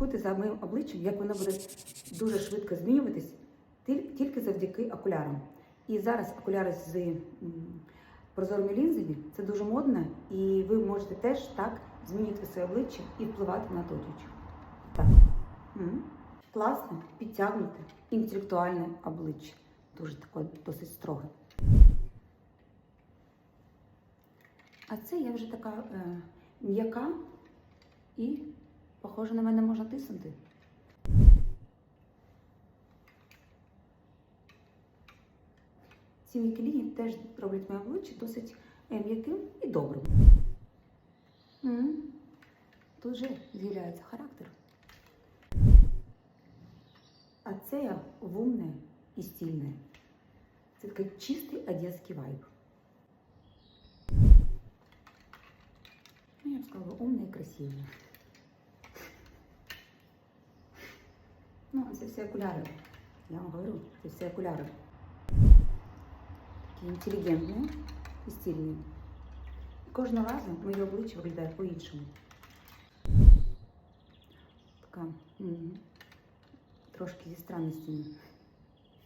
Слідкуйте за моїм обличчям, як воно буде дуже швидко змінюватись тільки завдяки окулярам. І зараз окуляри з прозорими лінзами це дуже модно, і ви можете теж так змінювати своє обличчя і впливати на оточуючих. Так. М. Класне, підтягнуте, інтелектуальне обличчя. Дуже таке досить строге. А це я вже така е, м'яка і, похоже, на мене можна тиснути. Ці м'які теж роблять моє обличчя досить е, м'яким і добрим. Тут же з'являється характер. А це я вумне і стильне. Це такий чистий одеський вайб. Ну, я б сказала, умне і красиве. Ну, це всі окуляри. Я вам говорю, це всі окуляри. Такі інтелігентні і стильні. Кожного разу моє обличчя виглядає по-іншому. Така м, трошки зі странностями.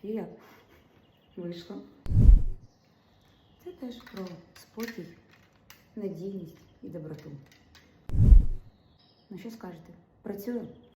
Фія вийшла. Це теж про спокій, надійність і доброту. Ну що скажете? Працює?